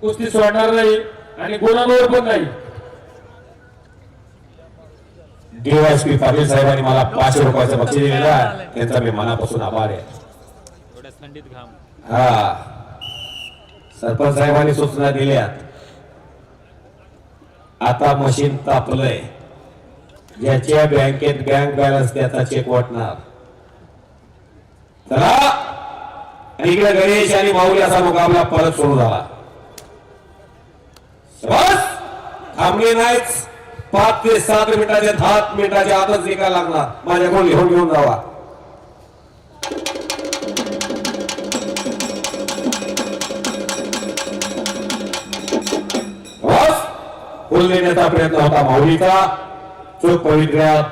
कुस्ती सोडणार नाही आणि गुणांवर पण नाही. डीवायसपी पाटील साहेबांनी मला पाचशे रुपयाचं बक्षीस दिलेलं आहे. त्यांचा मी मनापासून आभार आहे. हा. सरपंच साहेबांनी सूचना दिल्यात. आता मशीन तापलंय. ज्याच्या बँकेत बँक बॅलन्स त्याचा चेक वाटणार. चला! आणि इकडे गणेश आणि माऊली असा मुकाबला परत सुरू झाला. बस! थांबले नाहीच पाच ते सात मिनिटाच्या दहा मिनिटाच्या आतच निकाल लागणार. माझ्याकडून लिहून घेऊन जावा. फुल देण्याचा प्रयत्न होता माऊलीचा. चोख पवित्र्यात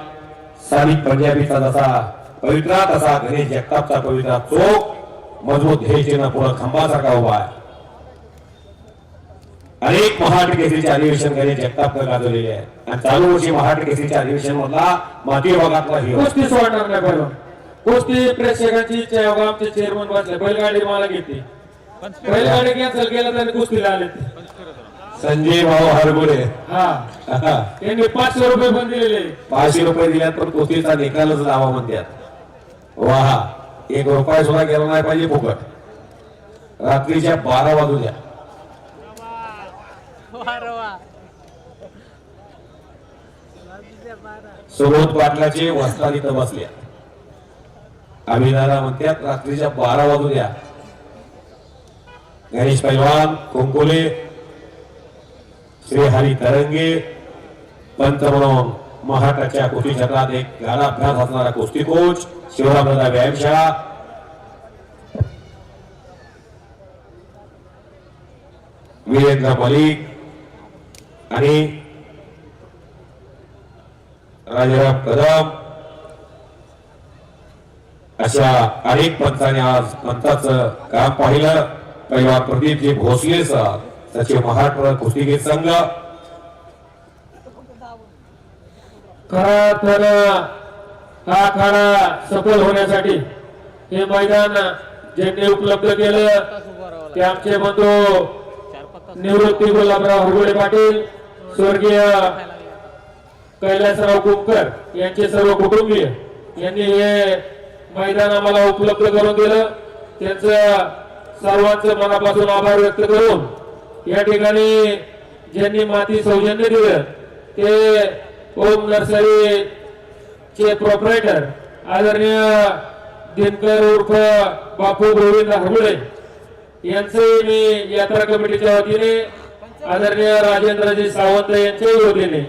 स्थानिक पंजाबीचा जसा पवित्रा तसा गणेश जगतापचा पवित्रा चोख मजबूत ध्येयचिन्ह पुढे खंबासारखा उभा आहे. अनेक महाराष्ट्र केसरीचे अधिवेशन गणेश जगतापनं गाजवलेले आहे आणि चालू वर्षी महाराष्ट्र केसरीच्या अधिवेशन मधला माती भागातला हिरो कुस्ती सोडणार नाही पहिलं कुस्ती प्रेक्षकांची इच्छा आहे बघा, आमचे चेअरमन बसले. बैलगाडी मला घेते. बैलगाडी कॅन्सल केलं तर कुस्तीला आले ते. संजय भाऊ हरगुडे हा. त्यांनी पाचशे रुपये पण दिलेले. पाचशे रुपये दिल्यात पण कुस्तीचा निकालच लावा म्हणतात. वा एक रुपया सुद्धा गेला नाही पाहिजे फुकट. रात्रीच्या बारा वाजू द्या. सुबोध पाटलाचे वस्ताद तिथं बसल्या अभिनाला म्हणतात रात्रीच्या बारा वाजू द्या. गणेश पैलवान कुंकुले श्री हरी तरंगे पंत म्हणून महाराष्ट्राच्या कुस्ती क्षेत्रात एक गाला अभ्यास असणारा कुस्ती कोच शिवरामदा व्यायामशाळा. वीरेंद्र मलिक आणि राजाराम कदम. अशा अनेक पंचाने आज पंथाच काम पाहिलं. पहिला प्रदीपजी भोसले सर सचिव महाराष्ट्र कुस्तीगीर संघ. खरा तर हा खरा सफल होण्यासाठी हे मैदान ज्यांनी उपलब्ध केलं ते आमचे बंधू निवृत्ती गुलाबराव हरगुडे पाटील स्वर्गीय कैलासराव कुमकर यांचे सर्व कुटुंबीय यांनी हे मैदान आम्हाला उपलब्ध करून दिलं. त्यांचं सर्वांचं मनापासून आभार व्यक्त करून या ठिकाणी ज्यांनी माती सौजन्य दिलं ते ओम नर्सरी चे प्रोपरायटर आदरणीय दिनकर उर्फ बापू गोविंद हरगुडे. यांचेही मी यात्रा कमिटीच्या वतीने आदरणीय राजेंद्रजी सावंत यांच्याही वतीने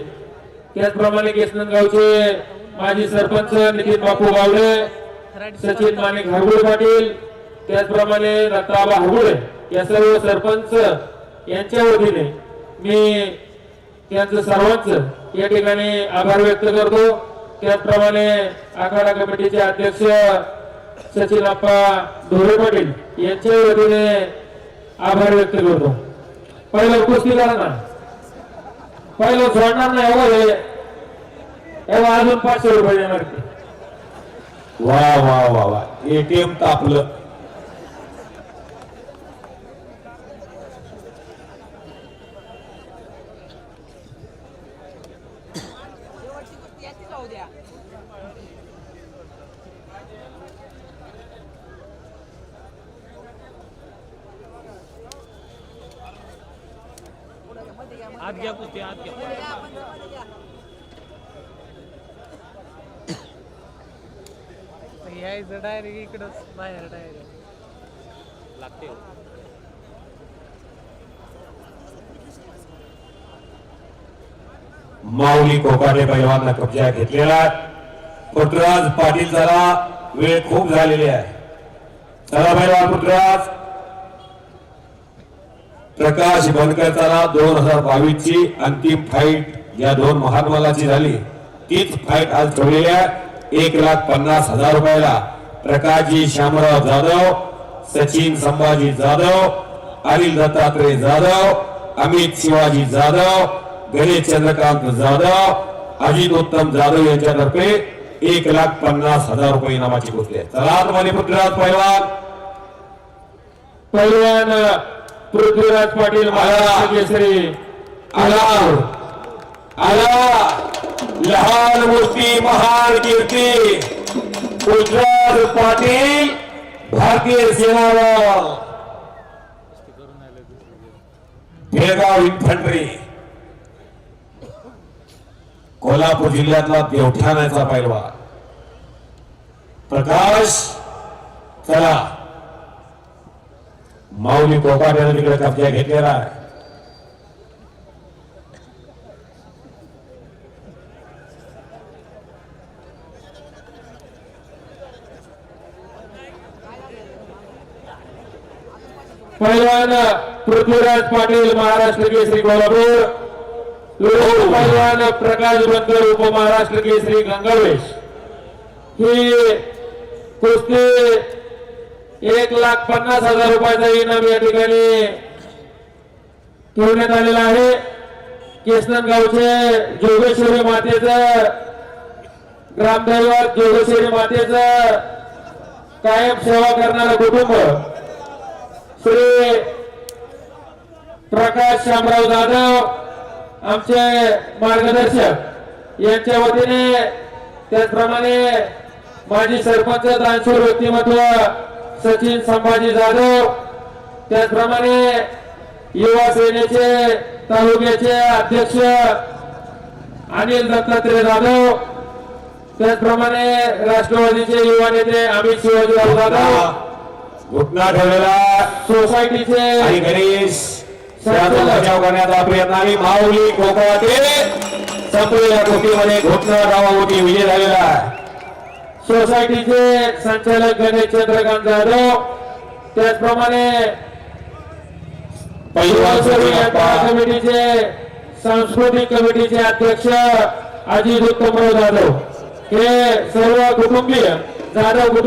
त्याचप्रमाणे केसनगावचे माजी सरपंच नितीन बापू गावडे सचिन माणिक हरगुडे पाटील त्याचप्रमाणे दत्ताबा हरगुडे या सर्व सरपंच यांच्या वतीने मी त्यांचं सर्वांच या ठिकाणी आभार व्यक्त करतो. त्याचप्रमाणे आखाडा कमिटीचे अध्यक्ष सचिन अप्पा ढोरे पाटील यांच्या वतीने आभार व्यक्त करतो. पहिलं कुस्ती करा पहिलं सोडणार नाही एवढं हे. एवढं अजून पाचशे रुपये देणार वा वा वा वा. एटीएम तापलं. आत घ्या कुस्ती आत घ्या. यायचं डायरेक्ट इकडंच बाहेर डायरेक्ट लागते. माऊली कोकाटे पैलवानला कब्जा घेतलेला आहे. पृथ्वीराज पाटील जरा वेळ खूप झालेली आहे. चला पैलवान पृथ्वीराज. प्रकाश बनकर दोन हजार बावीस ची अंतिम फाईट या दोन महात्मालाची झाली. तीच फाईट आज ठेवलेल्या आहे. एक लाख पन्नास हजार रुपयाला. प्रकाशजी श्यामराव जाधव सचिन संभाजी जाधव अनिल दत्तात्रय जाधव अमित शिवाजी जाधव गणेश चंद्रकांत जाधव अजित उत्तम जाधव यांच्यातर्फे एक लाख पन्नास हजार रुपये इनामाची कुस्ती आहे. चला आतमध्ये पृथ्वीराज पैलवान पहिलवान पृथ्वीराज पाटील महाराष्ट्र केसरी. आला. आला. लहान मूर्ती महान कीर्ती. गुजरात पाटील भारतीय सेना बेळगाव इन्फंट्री. कोल्हापूर जिल्ह्यातला देवठाण्याचा पैलवा प्रकाश चला. माऊली कोपाट्याने तिकडे कब्जा घेतलेला आहे. पहिलवान पृथ्वीराज पाटील महाराष्ट्र केसरी कोल्हापूर. पहिलवान प्रकाश बंदर उपमहाराष्ट्र केसरी गंगावेश. ही कुस्ती एक लाख पन्नास हजार रुपयाचा इनाम या ठिकाणी ठेवण्यात आलेला आहे. केसनन गावचे जोगेश्वरी मातेचं ग्रामदैवत जोगेश्वरी मातेचं कायम सेवा करणारं कुटुंब. श्री प्रकाश शामराव जाधव आमचे मार्गदर्शक. यांच्या वतीने त्याचप्रमाणे माजी सरपंच दानशूर व्यक्तिमत्व सचिन संभाजी जाधव. त्याचप्रमाणे युवा सेनेचे तालुक्याचे अध्यक्ष अनिल दत्तात्रय जाधव. त्याचप्रमाणे राष्ट्रवादीचे युवा नेते अमित शिवाजीराव जाधव. घुटना ठेवलेला सोसायटीचे आणि गणेश बचाव करण्याचा प्रयत्न आणि माऊली कोकणाते संपलेल्या कुस्तीमध्ये घुटना गावावरती विजय झालेला आहे. सोसायटीचे संचालक गणेश चंद्रकांत जाधव त्याचप्रमाणे कमिटीचे सांस्कृतिक कमिटीचे अध्यक्ष अजित उत्तमराव जाधव. हे सर्व कुटुंबीय जाधव कुटुंब